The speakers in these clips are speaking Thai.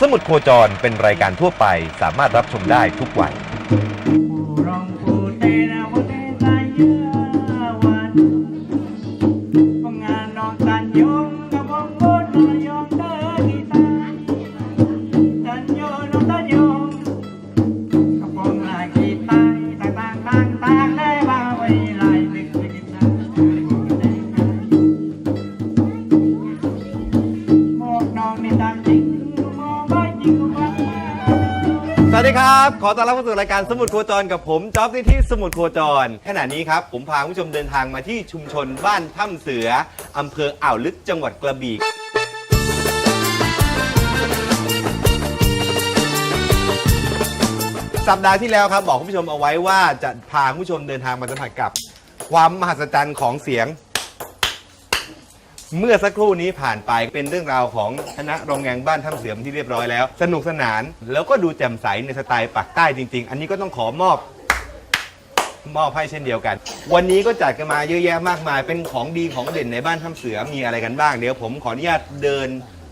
สมุดโคจรเป็นรายการทั่วไปสามารถรับชมได้ทุกวัย อต้อนรับเข้าสู่รายการสมุดโคจรกับผมจ๊อบนิธิสมุดโคจรขณะนี้ครับผมพาคุณผู้ชมเดินทางมาที่ชุมชนบ้านถ้ำเสืออำเภออ่าวลึกจังหวัดกระบี่สัปดาห์ที่แล้วครับบอกคุณผู้ชมเอาไว้ว่าจะพาคุณผู้ชมเดินทางมาสัมผัสกับ ความมหัศจรรย์ของเสียง เมื่อสักครู่นี้ผ่านไปเป็นเรื่องราวของคณะโรงแรมบ้านถ้ำเสือมที่เรียบร้อยแล้ว สนุกสนานแล้วก็ดูแจ่มใสในสไตล์ปักใต้จริง ๆ อันนี้ก็ต้องขอมอบ มอบให้เช่นเดียวกัน วันนี้ก็จัดกันมาเยอะแยะมากมาย เป็นของดีของเด่นในบ้านถ้ำเสือมีอะไรกันบ้างเดี๋ยวผมขออนุญาตเดิน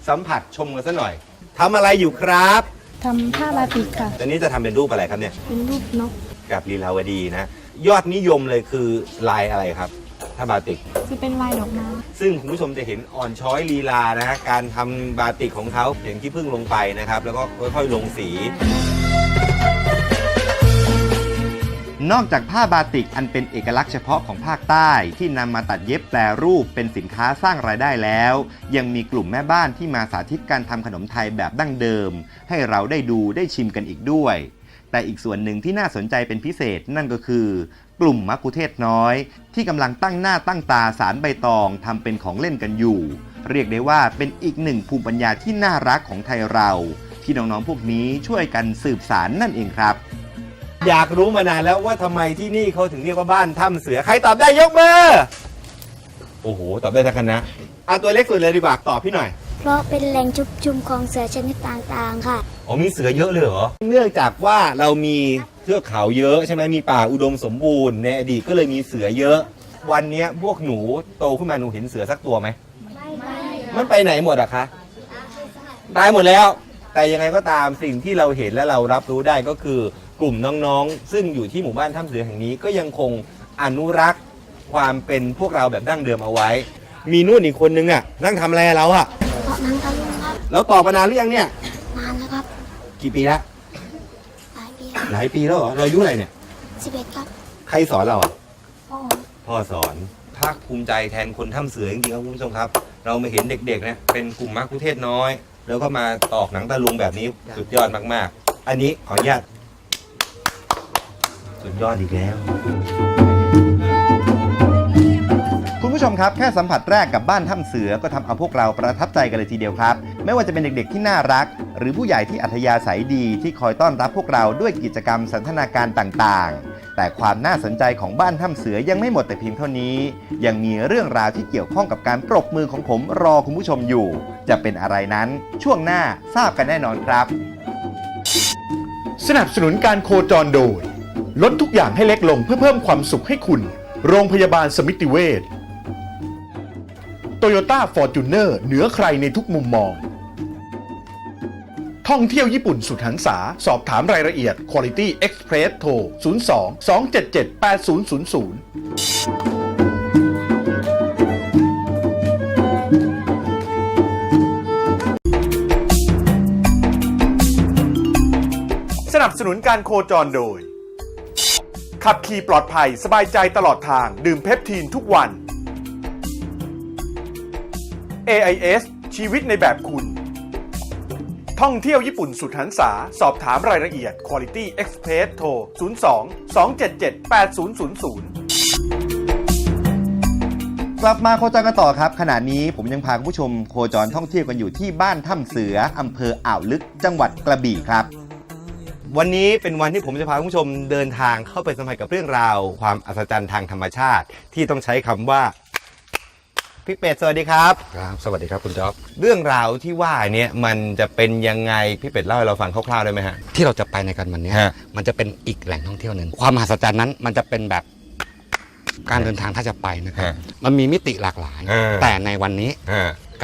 สัมผัสชมกันสักหน่อยทำอะไรอยู่ครับทำผ้าบาติกค่ะตอนนี้จะทำเป็นรูปอะไรครับเนี่ย เป็นรูปนก กับลีลาวดีนะ ยอดนิยมเลยคือลายอะไรครับ ถ้าบาติก จะเป็นลายดอกไม้ซึ่งคุณผู้ชมจะเห็นอ่อนช้อยลีลานะฮะการทำบาติกของเขาอย่างที่เพิ่งลงไปนะครับ แล้วก็ค่อยๆลงสี นอกจากผ้าบาติกอันเป็นเอกลักษณ์เฉพาะของภาคใต้ ที่นำมาตัดเย็บแปลรูปเป็นสินค้าสร้างรายได้แล้ว ยังมีกลุ่มแม่บ้านที่มาสาธิตการทำขนมไทยแบบดั้งเดิม ให้เราได้ดูได้ชิมกันอีกด้วย แต่อีกส่วนหนึ่งที่น่าสนใจเป็นพิเศษนั่นก็คือ กลุ่มมักคุเทศน้อย ที่กำลังตั้งหน้าตั้งตาสารใบตองทำเป็นของเล่นกันอยู่ เรียกได้ว่าเป็นอีกหนึ่งภูมิปัญญาที่น่ารักของไทยเรา ที่น้องๆพวกนี้ช่วยกันสืบสารนั่นเองครับ อยากรู้มานานแล้วว่าทำไมที่นี่เขาถึงเรียกว่าบ้านถ้ำเสือ ใครตอบได้ยกมือ โอ้โห ตอบได้ทั้งคณะเอาตัวเล็กสุดเลยดีกว่าตอบพี่หน่อย เพราะเป็นแหล่งชุมชุมของเสือชนิดต่างๆค่ะ อ๋อมีเสือเยอะเลยเหรอ เนื่องจากว่าเรามีเทือกเขาเยอะใช่ไหมมีป่าอุดมสมบูรณ์ในอดีตก็เลยมีเสือเยอะ วันเนี้ยพวกหนูโตขึ้นมาหนูเห็นเสือสักตัวไหมมันไปไหนหมดอะคะตายหมดแล้ว แต่ยังไงก็ตามสิ่งที่เราเห็นและเรารับรู้ได้ก็คือกลุ่มน้องๆ ซึ่งอยู่ที่หมู่บ้านถ้ำเสือแห่งนี้ก็ยังคงอนุรักษ์ความเป็นพวกเราแบบดั้งเดิมเอาไว้ มีนู่นอีกคนนึงอะนั่งทำอะไรเราอะเพราะ นังตะลุงครับแล้วตอบมานานหรือยังเนี่ย นานแล้วครับกี่ปีแล้วหลายปีหลายปีแล้วเหรอเราอายุอะไรเนี่ย สิบเอ็ดครับใครสอนเราอะ พ่อพ่อสอนภาคภูมิใจแทนคนถ้ำเสือจริงๆครับคุณผู้ชมครับ เรามาเห็นเด็กๆนะเป็นกลุ่มมักคุเทศน้อย แล้วก็มาตอกหนังตะลุงแบบนี้สุดยอดมากๆ อันนี้ขออนุญาตสุดยอดอีกแล้วคุณผู้ ชมครับ แค่สัมผัสแรกกับบ้านถ้ำเสือก็ทำเอาพวกเราประทับใจกันเลยทีเดียวครับ ไม่ว่าจะเป็นเด็กๆที่น่ารัก หรือผู้ใหญ่ที่อัธยาศัยดีที่คอยต้อนรับพวกเราด้วยกิจกรรมสันทนาการต่างๆ แต่ความน่าสนใจของบ้านถ้ำเสือยังไม่หมดแต่เพียงเท่านี้ ยังมีเรื่องราวที่เกี่ยวข้องกับการปรบมือของผมรอคุณผู้ชมอยู่ จะเป็นอะไรนั้นช่วงหน้าทราบกันแน่นอนครับ สนับสนุนการโคจรโดยลดทุกอย่างให้เล็กลงเพื่อเพิ่มความสุขให้คุณ โรงพยาบาลสมิติเวช โตโยต้าฟอร์จูเนอร์เหนือใครในทุกมุมมอง ท่องเที่ยวญี่ปุ่นสุดหันษา สอบถามรายละเอียด Quality Express โทร 02 277 8000สนับสนุนการโคจรโดย ขับขี่ปลอดภัยสบายใจตลอดทาง ดื่มเพปทีนทุกวัน AIS ชีวิตในแบบคุณ ท่องเที่ยวญี่ปุ่นสุดหันษา สอบถามรายละเอียด Quality Express โทร 02 277 8000 กลับมาโคจรกันต่อครับ ขณะนี้ผมยังพาคุณผู้ชมโคจรท่องเที่ยวกันอยู่ที่บ้านถ้ำเสืออำเภออ่าวลึกจังหวัดกระบี่ครับวันนี้เป็นวันที่ผมจะพาคุณผู้ชมเดินทางเข้าไปสัมผัสกับเรื่องราว ความอัศจรรย์ทางธรรมชาติ ที่ต้องใช้คำว่า พี่เป็ดสวัสดีครับ ครับสวัสดีครับคุณจ๊อบเรื่องราวที่ว่าเนี่ยมันจะเป็นยังไงพี่เป็ดเล่าให้เราฟังคร่าวๆได้ไหมฮะ ที่เราจะไปในกันวันเนี้ยฮะ มันจะเป็นอีกแหล่งท่องเที่ยวหนึ่งความมหัศจรรย์นั้น มันจะเป็นแบบการเดินทางถ้าจะไปนะครับมันมีมิติหลากหลายแต่ในวันนี้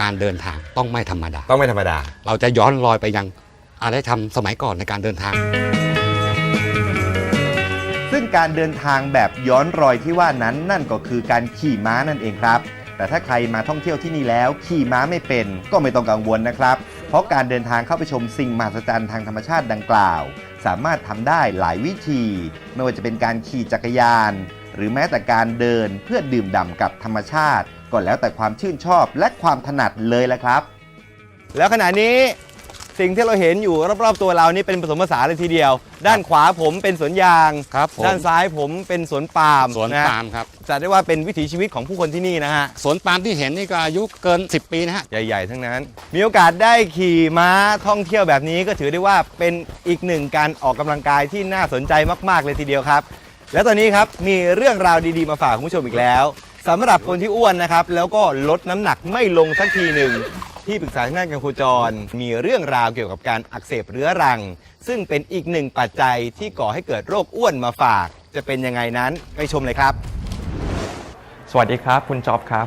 การเดินทางต้องไม่ธรรมดา ต้องไม่ธรรมดา เราจะย้อนรอยไปยังอะไรทำสมัยก่อนในการเดินทาง ซึ่งการเดินทางแบบย้อนรอยที่ว่านั้นนั่นก็คือการขี่ม้านั่นเองครับ แต่ถ้าใครมาท่องเที่ยวที่นี่แล้ว ขี่ม้าไม่เป็นก็ไม่ต้องกังวลนะครับ เพราะการเดินทางเข้าไปชมสิ่งมหัศจรรย์ทางธรรมชาติดังกล่าว สามารถทำได้หลายวิธี ไม่ว่าจะเป็นการขี่จักรยาน หรือแม้แต่การเดินเพื่อดื่มด่ำกับธรรมชาติ ก็แล้วแต่ความชื่นชอบและความถนัดเลยละครับ แล้วขณะนี้ สิ่งที่เราเห็นอยู่รอบๆตัวเรานี่เป็นผสมผสานเลยทีเดียว ด้านขวาผมเป็นสวนยาง ครับด้านซ้ายผมเป็นสวนปาล์มสวนปาล์มครับจะได้ว่าเป็นวิถีชีวิตของผู้คนที่นี่นะฮะ สวนปาล์มที่เห็นนี่ก็อายุเกิน 10 ปีนะฮะ ใหญ่ๆ ทั้งนั้น มีโอกาสได้ขี่ม้าท่องเที่ยวแบบนี้ก็ถือได้ว่าเป็นอีกหนึ่งการออกกำลังกายที่น่าสนใจมากๆเลยทีเดียวครับ และตอนนี้ครับมีเรื่องราวดีๆมาฝากคุณผู้ชมอีกแล้วสำหรับคนที่อ้วนนะครับ แล้วก็ลดน้ำหนักไม่ลงสักทีหนึ่ง ที่ปรึกษาทางด้านการโคจร มีเรื่องราวเกี่ยวกับการอักเสบเรื้อรัง ซึ่งเป็นอีกหนึ่งปัจจัยที่ก่อให้เกิดโรคอ้วนมาฝาก จะเป็นยังไงนั้นไปชมเลยครับ สวัสดีครับ คุณจอบครับ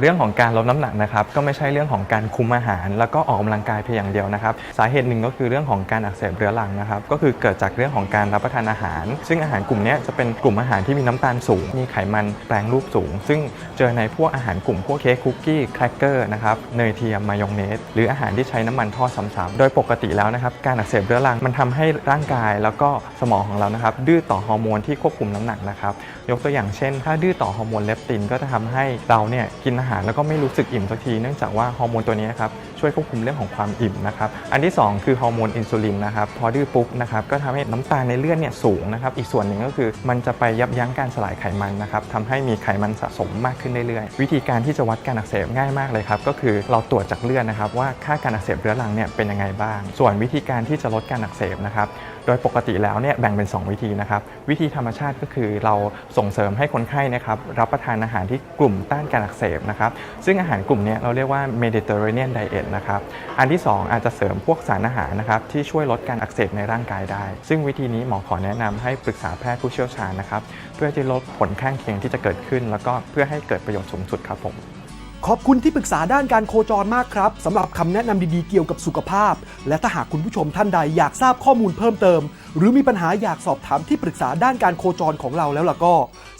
เรื่องของการลดน้ำหนักนะครับก็ไม่ใช่เรื่องของการคุมอาหาร แล้วก็ออกกำลังกายเพียงอย่างเดียวนะครับ สาเหตุหนึ่งก็คือเรื่องของการอักเสบเรื้อรังนะครับ ก็คือเกิดจากเรื่องของการรับประทานอาหาร ซึ่งอาหารกลุ่มนี้จะเป็นกลุ่มอาหารที่มีน้ำตาลสูง มีไขมันแปลงรูปสูง ซึ่งเจอในพวกอาหารกลุ่มพวกเค้กคุกกี้แครกเกอร์นะครับเนยเทียมมายองเนสหรืออาหารที่ใช้น้ำมันทอดซ้ำๆโดยปกติแล้วนะครับการอักเสบเรื้อรังมันทำให้ร่างกายแล้วก็สมองของเรานะครับดื้อต่อฮอร์โมนที่ควบคุมน้ำหนักนะครับยกตัวอย่างเช่น ถ้าดื้อต่อฮอร์โมนเลปตินก็จะทำให้เราเนี่ยกินอาหารแล้วก็ไม่รู้สึกอิ่มสักที เนื่องจากว่าฮอร์โมนตัวนี้ครับช่วยควบคุมเรื่องของความอิ่มนะครับ อันที่ 2 คือฮอร์โมนอินซูลินนะครับพอดื้อปุ๊บนะครับก็ทำให้น้ำตาลในเลือดเนี่ยสูงนะครับอีกส่วนหนึ่งก็คือมันจะไปยับยั้งการสลายไขมันนะครับทำให้มีไขมันสะสมมากขึ้นเรื่อยๆวิธีการที่จะวัดการอักเสบง่ายมากเลยครับก็คือเราตรวจจากเลือดนะครับว่าค่าการอักเสบเรื้อรังเนี่ยเป็นยังไงบ้าง ส่วนวิธีการที่จะลดการอักเสบนะครับ ดยปกติแล้วเนี่ยแบ่งเป็น 2 วิธีนะครับวิธีธรรมชาติก็คือเราส่งเสริมให้คนไข้นะครับรับประทานอาหารที่กลุ่มต้านการอักเสบนะครับซึ่งอาหารกลุ่มนี้เราเรียกว่า Mediterranean diet นะครับอันที่ 2 อาจจะเสริมพวกสารอาหารนะครับที่ช่วยลดการอักเสบในร่างกายได้ ซึ่งวิธีนี้หมอขอแนะนำให้ปรึกษาแพทย์ผู้เชี่ยวชาญนะครับเพื่อที่ลดผลข้างเคียงที่จะเกิดขึ้น แล้วก็เพื่อให้เกิดประโยชน์สูงสุดครับผม ขอบคุณที่ปรึกษาด้านการโคจรมากครับสำหรับคำแนะนำดีๆเกี่ยวกับสุขภาพ และถ้าหากคุณผู้ชมท่านใดอยากทราบข้อมูลเพิ่มเติม หรือมีปัญหาอยากสอบถามที่ปรึกษาด้านการโคจรของเราแล้วล่ะก็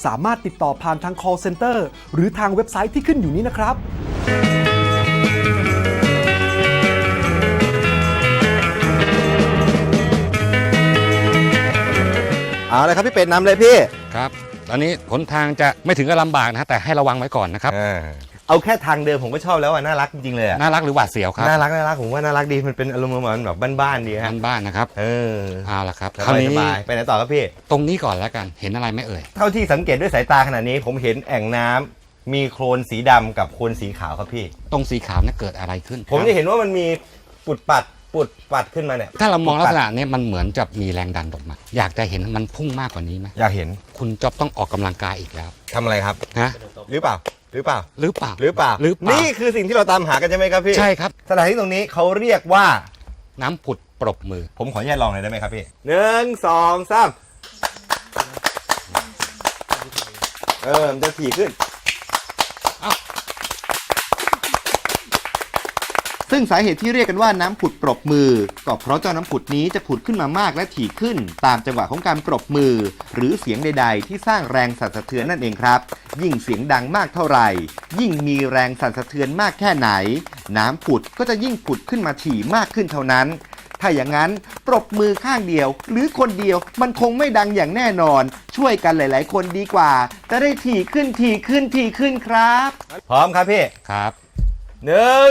สามารถติดต่อผ่านทาง call center หรือทางเว็บไซต์ที่ขึ้นอยู่นี้นะครับ เอาเลยครับพี่เป็ดนำเลยพี่ครับ ตอนนี้หนทางจะไม่ถึงกับลำบากนะฮะแต่ให้ระวังไว้ก่อนนะครับ เอาแค่ทางเดิมผมก็ชอบแล้วอะน่ารักจริงๆเลยอะน่ารักหรือหวาดเสียวครับน่ารักน่ารักผมว่าน่ารักดีมันเป็นอารมณ์เหมือนแบบบ้านๆดีฮะบ้านๆนะครับเออเอาละครับสคราวนี้ไปไหนต่อครับพี่ ตรงนี้ก่อนแล้วกันเห็นอะไรไม่เอ่ย เท่าที่สังเกตด้วยสายตาขนาดนี้ ผมเห็นแอ่งน้ำมีโคลนสีดำกับโคลนสีขาวครับพี่ ตรงสีขาวนี่ยเกิดอะไรขึ้นผมจะเห็นว่ามันมีปุดปัดปุดปัดขึ้นมาเนี่ยถ้าเรามองลักษณะนี่มันเหมือนจะมีแรงดันออกมา อยากจะเห็นมันพุ่งมากกว่านี้ไหมอยากเห็นคุณจอบต้องออกกำลังกายอีกแล้วทำอะไรครับ นะหรือเปล่า หรือเปล่า หรือเปล่า หรือเปล่า หรือเปล่า นี่คือสิ่งที่เราตามหากันใช่ไหมครับพี่ใช่ครับ สถานที่ตรงนี้เขาเรียกว่า น้ำผุดปรบมือ ผมขออนุญาตลองหน่ยได้ไหมครับพี่หนึ่งสองสามเออมันจะถี่ขึ้น ซึ่งสาเหตุที่เรียกกันว่าน้ำผุดปรบมือ ก็เพราะเจ้าน้ำผุดนี้จะผุดขึ้นมามากและถี่ขึ้น ตามจังหวะของการปรบมือ หรือเสียงใด ๆ ที่สร้างแรงสั่นสะเทือนนั่นเองครับ ยิ่งเสียงดังมากเท่าไหร่ ยิ่งมีแรงสั่นสะเทือนมากแค่ไหน น้ำผุดก็จะยิ่งผุดขึ้นมาถี่มากขึ้นเท่านั้น ถ้าอย่างนั้นปรบมือข้างเดียว หรือคนเดียวมันคงไม่ดังอย่างแน่นอน ช่วยกันหลาย ๆ คนดีกว่า จะได้ถี่ขึ้นถี่ขึ้นถี่ขึ้นครับ พร้อมครับพี่ครับหนึ่ง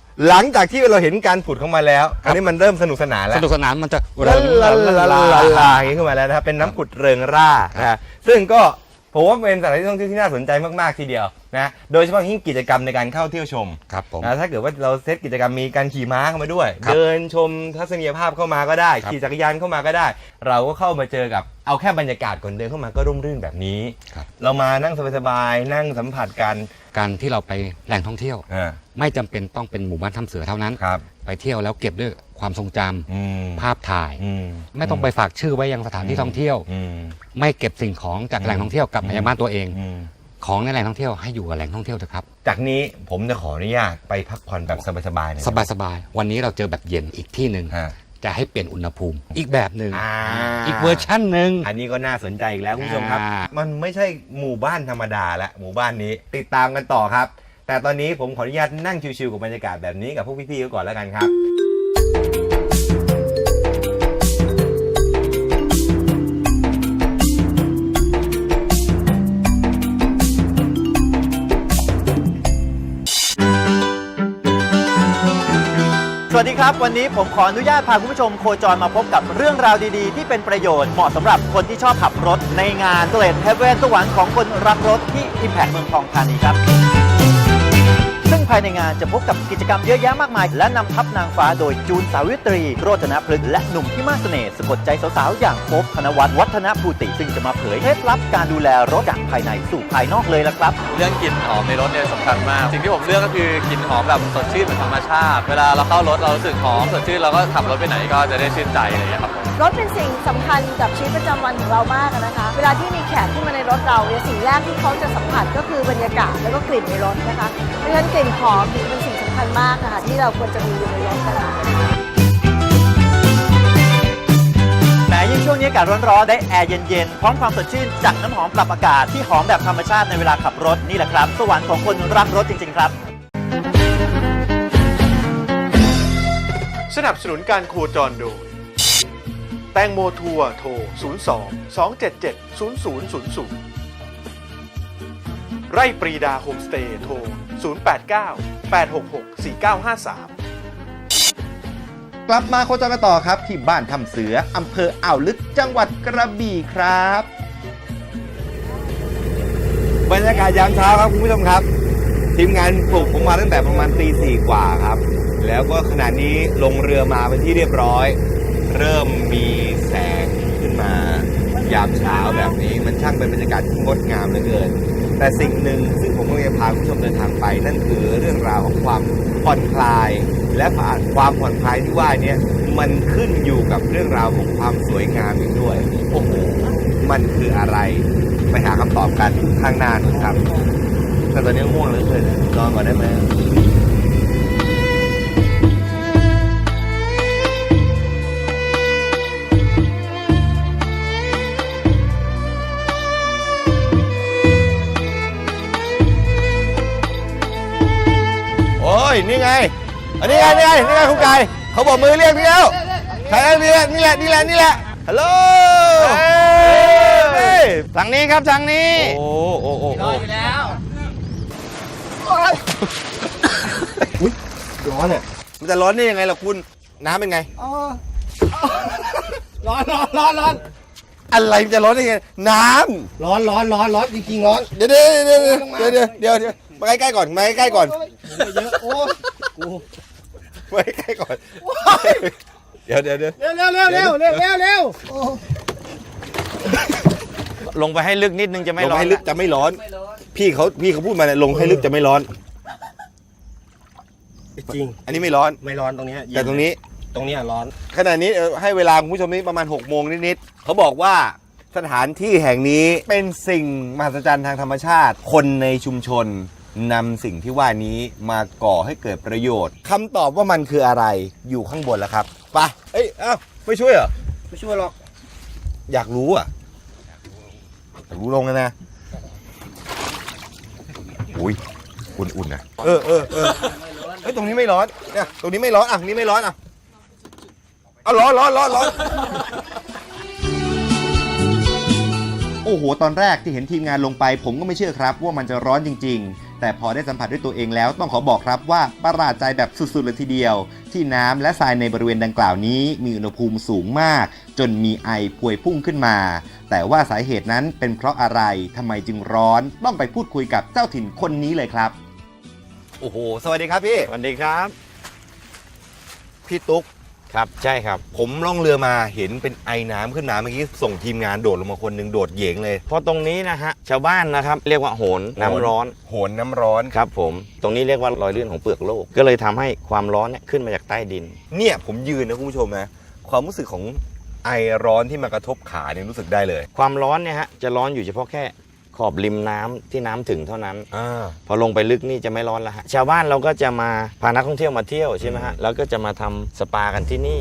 หลังจากที่เราเห็นการผุดเข้ามาแล้วอันนี้มันเริ่มสนุกสนานแล้สวนุกสนานมันจะลาเริงลาลาลาลาร่าลาอย่างนี้ขึ้นมาแล้วนะครับเป็นน้ำผุดเริงร่านะฮะซึ่งก็ผมว่าเป็นสถานที่ท่องเที่ยวที่น่าสนใจมากๆทีเดียว นะโดยเฉพาะยิ่งกิจกรรมในการเข้าเที่ยวชมครับผม นะถ้าเกิดว่าเราเซตกิจกรรมมีการขี่ม้าเข้ามาด้วย ครับเดินชมทัศนียภาพเข้ามาก็ได้ ครับ ขี่จักรยานเข้ามาก็ได้ เราก็เข้ามาเจอกับเอาแค่บรรยากาศก่อนเดินเข้ามาก็ร่มรื่นแบบนี้ ครับ เรามานั่งสบายๆนั่งสัมผัสกันการที่เราไปแหล่งท่องเที่ยว อ่าไม่จำเป็นต้องเป็นหมู่บ้านทำเสือเท่านั้น ครับไปเที่ยวแล้วเก็บด้วยความทรงจำอืมภาพถ่าย อืมไม่ต้องไปฝากชื่อไว้ยังสถานที่ท่องเที่ยว อืม ไม่เก็บสิ่งของจากแหล่งท่องเที่ยวกลับมายังบ้านตัวเอง อืม ของในแหล่งท่องเที่ยวให้อยู่กับแหล่งท่องเที่ยวเถอะครับ จากนี้ผมจะขออนุญาตไปพักผ่อนแบบสบายๆหน่อยสบายสบายๆวันนี้เราเจอแบบเย็นอีกที่หนึ่งฮะ จะให้เปลี่ยนอุณหภูมิ อีกแบบหนึ่งอ่า อีกเวอร์ชั่นหนึ่ง อันนี้ก็น่าสนใจอีกแล้วคุณผู้ชมครับ อ่า มันไม่ใช่หมู่บ้านธรรมดาละหมู่บ้านนี้ติดตามกันต่อครับ แต่ตอนนี้ผมขออนุญาตนั่งชิวๆกับบรรยากาศแบบนี้กับพวกพี่ๆเขาก่อนแล้วกันครับ วัสดีครับ วันนี้ผมขออนุญาตพาคุณผู้ชมโคจรมาพบกับเรื่องราวดีๆ ที่เป็นประโยชน์เหมาะสำหรับคนที่ชอบขับรถในงานเกลดเทเวนสวรรค์ของคนรักรถที่ Impact เมืองทองธานีครับ ภายในงานจะพบกับกิจกรรมเยอะแยะมากมาย และนำทัพนางฟ้าโดยจูนสาวิตรี โรจนพฤกษ์และหนุ่มที่มากเสน่ห์สะกดใจสาวๆ อย่างโป๊บธนวัฒน์วัฒนภูติ ซึ่งจะมาเผยเคล็ดลับการดูแลรถจากภายในสู่ภายนอกเลยละครับ เรื่องกลิ่นหอมในรถเนี่ยสำคัญมาก สิ่งที่ผมเลือกก็คือกลิ่นหอมแบบสดชื่นเหมือนธรรมชาติ เวลาเราเข้ารถเรารู้สึกหอมสดชื่นเราก็ขับรถไปไหนก็จะได้ชื่นใจอะไรอย่างเงี้ยครับผมรถเป็นสิ่งสำคัญกับชีวิตประจำวันของเรามากอะนะคะ เวลาที่มีแขกขึ้นมาในรถเราเนี่ยสิ่งแรกที่เขาจะสัมผัสก็คือบรรยากาศแล้วก็กลิ่นในรถนะคะเพราะฉะนั้นกลิ่นหอมถือเป็นสิ่งสำคัญมากนะคะที่เราควรจะมีอยู่ในรถกันแหมยิ่งช่วงนี้อากาศร้อนๆได้แอร์เย็นๆ พร้อมความสดชื่นจากน้ำหอมปรับอากาศที่หอมแบบธรรมชาติในเวลาขับรถนี่แหละครับ สวรรค์ของคนรักรถจริงๆครับ สนับสนุนการโคจรโดย แตงโมทัวร์โทร 02 277 0000 ไร่ปรีดาโฮมสเตย์โทร 089 866 4953 กลับมาโคจรกันต่อครับ ที่บ้านทำเสืออำเภออ่าวลึกจังหวัดกระบี่ครับ บรรยากาศยามเช้าครับคุณผู้ชมครับ ทีมงานปลุกผมมาตั้งแต่ประมาณตีสี่กว่าครับ แล้วก็ขณะนี้ลงเรือมาเป็นที่เรียบร้อย เริ่มมีแสงขึ้นมายามเช้าแบบนี้มันช่างเป็นบรรยากาศที่งดงามเหลือเกิน แต่สิ่งหนึ่งซึ่งผมก็จะพาคุณผู้ชมเดินทางไป นั่นคือเรื่องราวของความผ่อนคลาย และผ่านความผ่อนคลายที่ว่านี้มันขึ้นอยู่กับเรื่องราวของความสวยงามอีกด้วยโอ้โหมันคืออะไร ไปหาคำตอบกันข้างหน้านู่นครับ แต่ตอนนี้ง่วงเหลือเกินนอนก่อนได้ไหม ยนี่ไงอันนี้ไงนี่ไงนี่ไงคุณไก่เขาบอกมือเรียกพี่แล้วใครเรียกนี่แหละนี่แหละนี่แหละฮัลโหลเฮ้ยทางนี้ครับทางนี้ โอ้โอ้โอ้โอ้ร้อนอะมันจะร้อนได้ยังไงล่ะคุณน้ำเป็นไงร้อนร้อนร้อนร้อนอะไรมันจะร้อนได้ยังไงน้ำร้อนร้อนร้อนร้อนจริงๆร้อนเดี๋ยวเดี๋ยวเดี๋ยวเดี๋ยวเดี๋ยวเดี๋ยวเดี๋ยว มาใกล้ๆก่อนมาใกล้ๆก่อนเยอะโอ้กูมาใกล้ๆก่อน เดี๋ยวเดี๋ยวเดี๋ยวเร็วเร็วเร็วเร็วเร็วเร็วเร็วลงไปให้ลึกนิดนึงจะไม่ลงร้อนให้ลึกจะไม่ร้อน พี่เขาพี่เขาพูดมาเนี่ยลงให้ลึกจะไม่ร้อน จริง อันนี้ไม่ร้อน ไม่ร้อนตรงเนี้ยแต่ตรงนี้ ตรงเนี้ยร้อนขณะนี้เอ่อให้เวลาคุณผู้ชมนี้ประมาณ6กโมงนิดๆเขาบอกว่าสถานที่แห่งนี้เป็นสิ่งมหัศจรรย์ทางธรรมชาติ คนในชุมชน นำสิ่งที่ว่านี้มาก่อให้เกิดประโยชน์คำตอบว่ามันคืออะไรอยู่ข้างบนแล้วครับไปเอ้ยเอ้าไม่ช่วยเหรอไม่ช่วยหรอก อยากรู้อะอยากรู้ลงเลยนะอุ้ยอุ่นๆนะเออเออเออเฮ้ยตรงนี้ไม่ร้อนเนี่ยตรงนี้ไม่ร้อนอะนี่ไม่ร้อนอะเอาร้อนร้อนร้อนร้อนโอ้โห ตอนแรกที่เห็นทีมงานลงไป ผมก็ไม่เชื่อครับ ว่ามันจะร้อนจริง ๆ แต่พอได้สัมผัสด้วยตัวเองแล้วต้องขอบอกครับว่าประหลาดใจแบบสุดๆเลยทีเดียว ที่น้ำและทรายในบริเวณดังกล่าวนี้ มีอุณหภูมิสูงมาก จนมีไอพวยพุ่งขึ้นมา แต่ว่าสาเหตุนั้นเป็นเพราะอะไรทำไมจึงร้อน ต้องไปพูดคุยกับเจ้าถิ่นคนนี้เลยครับ โอ้โห สวัสดีครับพี่ สวัสดีครับ พี่ตุ๊ก ครับใช่ครับ ผมล่องเรือมาเห็นเป็นไอน้ำขึ้นมาเมื่อกี้ส่งทีมงานโดดลงมาคนหนึ่งโดดเหยงเลย เพราะตรงนี้นะฮะชาวบ้านนะครับเรียกว่าโหนน้ำร้อนโหนน้ำร้อนครับ ผมตรงนี้เรียกว่ารอยลื่นของเปลือกโลก ก็เลยทำให้ความร้อนเนี่ยขึ้นมาจากใต้ดิน เนี่ยผมยืนนะคุณผู้ชมนะความรู้สึกของไอร้อนที่มากระทบขาเนี่ยรู้สึกได้เลย ความร้อนเนี่ยฮะจะร้อนอยู่เฉพาะแค่ ขอบริมน้ำที่น้ำถึงเท่านั้น อ่า พอลงไปลึกนี่จะไม่ร้อนแล้วฮะชาวบ้านเราก็จะมาพานักท่องเที่ยวมาเที่ยวใช่ไหมฮะแล้วก็จะมาทำสปากันที่นี่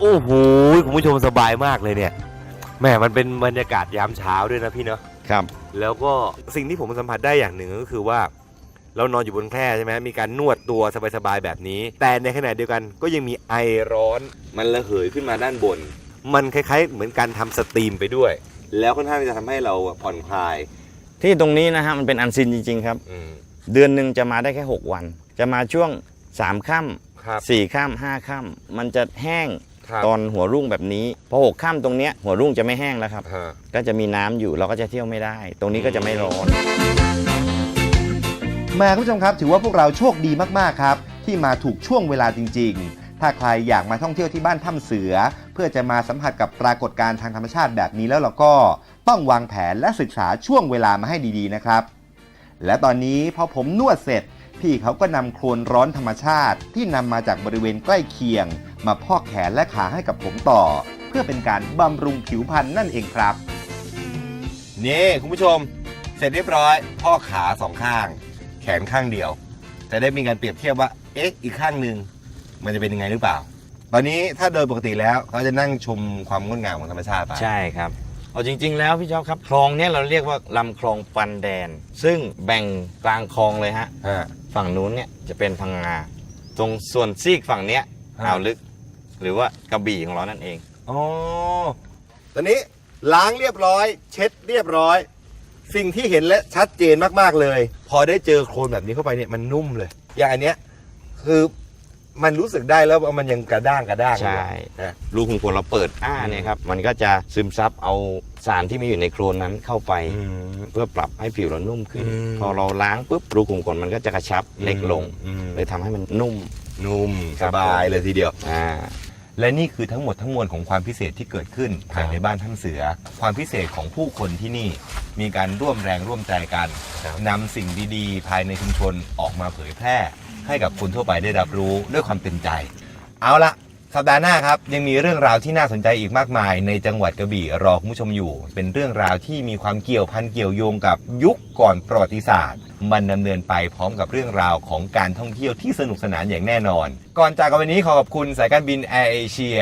โอ้โหคุณผู้ชมสบายมากเลยเนี่ยแหม่มันเป็นบรรยากาศยามเช้าด้วยนะพี่เนาะครับ แล้วก็สิ่งที่ผมสัมผัสได้อย่างหนึ่งก็คือว่า เรานอนอยู่บนแคร่ใช่ไหมมีการนวดตัวสบายๆแบบนี้ แต่ในขณะเดียวกันก็ยังมีไอร้อน มันระเหยขึ้นมาด้านบน มันคล้ายๆ เหมือนการทำสตรีมไปด้วย แล้วค่อนข้างจะทำให้เราผ่อนคลาย ที่ตรงนี้นะฮะมันเป็นอันซินจริง ๆ ครับอืมเดือนหนึ่งจะมาได้แค่ 6 วัน จะมาช่วง3ค่ำครับสี่ค่ำห้าค่ำมันจะแห้งครับตอนหัวรุ่งแบบนี้พอหกค่ำตรงเนี้ยหัวรุ่งจะไม่แห้งแล้วครับฮะก็จะมีน้ำอยู่เราก็จะเที่ยวไม่ได้ ตรงนี้ก็จะไม่ร้อน มาคุณผู้ชมครับ ถือว่าพวกเราโชคดีมากๆครับ ที่มาถูกช่วงเวลาจริง ๆ ถ้าใครอยากมาท่องเที่ยวที่บ้านถ้ำเสือ เพื่อจะมาสัมผัสกับปรากฏการณ์ทางธรรมชาติแบบนี้แล้วเราก็ต้องวางแผนและศึกษาช่วงเวลามาให้ดีๆนะครับ และตอนนี้พอผมนวดเสร็จ พี่เขาก็นำโคลนร้อนธรรมชาติ ที่นำมาจากบริเวณใกล้เคียง มาพอกแขนและขาให้กับผมต่อ เพื่อเป็นการบำรุงผิวพรรณนั่นเองครับนี่คุณผู้ชม เสร็จเรียบร้อยพ่อกขาสองข้าง ขนข้างเดียว จะได้มีการเปรียบเทียบว่าเอ๊ะอีกข้างหนึ่งมันจะเป็นยังไงหรือเปล่า ตอนนี้ถ้าโดยปกติแล้วเขาจะนั่งชมความงดงามของธรรมชาติไป ใช่ครับ เอาจริง ๆ แล้วพี่เจ้าครับคลองเนี้ยเราเรียกว่าลำคลองฟันแดน ซึ่งแบ่งกลางคลองเลยฮะ ฮะ ฝั่งนู้นเนี่ยจะเป็นพังงา ตรงส่วนซีกฝั่งเนี้ยฮะ อ่าวลึก หรือว่ากระบี่ของเรานั่นเอง อ๋อตอนนี้ล้างเรียบร้อย เช็ดเรียบร้อย สิ่งที่เห็นและชัดเจนมากๆเลย พอได้เจอโคลนแบบนี้เข้าไปเนี่ยมันนุ่มเลย อย่างอันเนี้ยคือมันรู้สึกได้แล้วว่ามันยังกระด้างกระด้างอยู่ใช่นะรูขุมขนเราเปิดอ้าเนี่ยครับมันก็จะซึมซับเอาสารที่มีอยู่ในโครนนั้นเข้าไป อืม เพื่อปรับให้ผิวเรานุ่มขึ้น อืม พอเราล้างปุ๊บรูขุมขนมันก็จะกระชับเล็กลงอืมเลยทำให้มันนุ่ม นุ่มคสรับบายเลยทีเดียว อ่า และนี่คือทั้งหมดทั้งมวลของความพิเศษที่เกิดขึ้นภายในบ้านถ้ำเสือ ความพิเศษของผู้คนที่นี่ มีการร่วมแรงร่วมใจกันนำสิ่งดีๆ ภายในชุมชนออกมาเผยแพร่ ให้กับคนทั่วไปได้รับรู้ด้วยความเต็มใจ เอาละ สัปดาห์หน้าครับ ยังมีเรื่องราวที่น่าสนใจอีกมากมาย ในจังหวัดกระบี่รอคุณผู้ชมอยู่ เป็นเรื่องราวที่มีความเกี่ยวพันเกี่ยวโยงกับยุคก่อนประวัติศาสตร์ มันดำเนินไปพร้อมกับเรื่องราวของการท่องเที่ยวที่สนุกสนานอย่างแน่นอน ก่อนจากกันวันนี้ขอขอบคุณสายการบินแอร์เอเชีย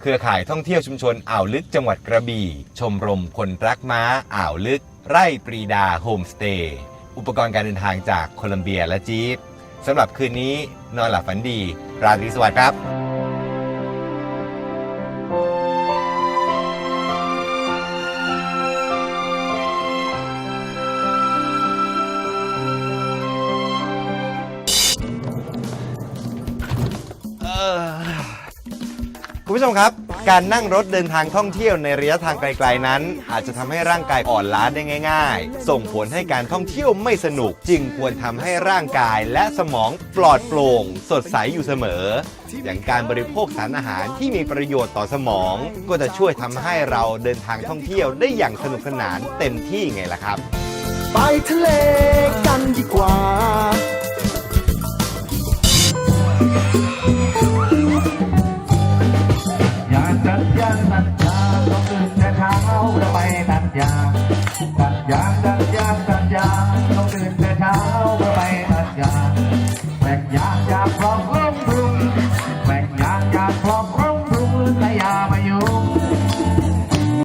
เครือข่ายท่องเที่ยวชุมชนอ่าวลึกจังหวัดกระบี่ ชมรมคนรักม้าอ่าวลึก ไร่ปรีดาโฮมสเตย์อุปกรณ์การเดินทางจากโคลัมเบียและจีฟสำหรับคืนนี้นอนหลับฝันดี ราตรีสวัสดิ์ครับ การนั่งรถเดินทางท่องเที่ยวในระยะทางไกลๆนั้น อาจจะทำให้ร่างกายอ่อนล้าได้ง่าย ๆ ส่งผลให้การท่องเที่ยวไม่สนุก จึงควรทำให้ร่างกายและสมองปลอดโปร่ง สดใสอยู่เสมอ อย่างการบริโภคสารอาหารที่มีประโยชน์ต่อสมอง ก็จะช่วยทำให้เราเดินทางท่องเที่ยวได้อย่างสนุกสนานเต็มที่ไงล่ะครับ ไปทะเลกันดีกว่า ย